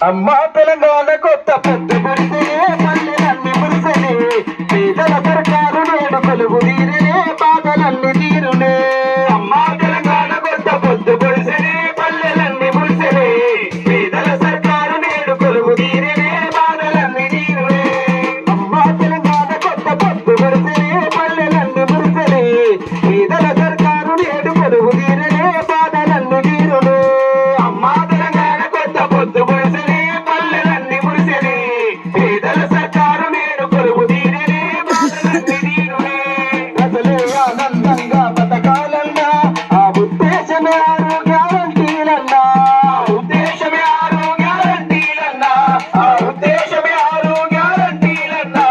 అమ్మా తెలంగాణ కొత్త పెద్ద గురించి ఉద్దేశమే ఆరు గ్యారంటీలన్నా. ఉద్దేశమే ఆరు గ్యారంటీలన్నా.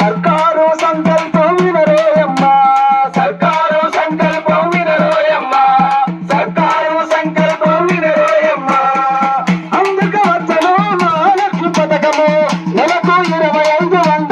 సర్కారు సంకల్పం వినరోయమ్మా. సర్కారు సర్కారు సంకల్పం వినరోయమ్మా. అందుకు వచ్చను మహాలక్ష్మి పథకము. నెలకు ఇరవై ఐదు వందలు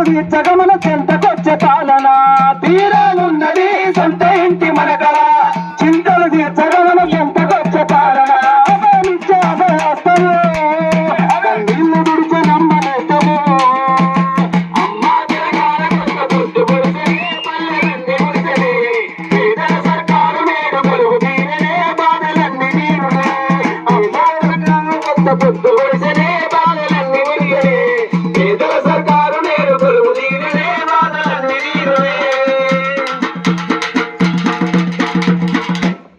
నాయకుడి జగమున చెంతకొచ్చే పాలన. తీరాలున్నది సొంత ఇంటి మనకల చింతలు తీర్చ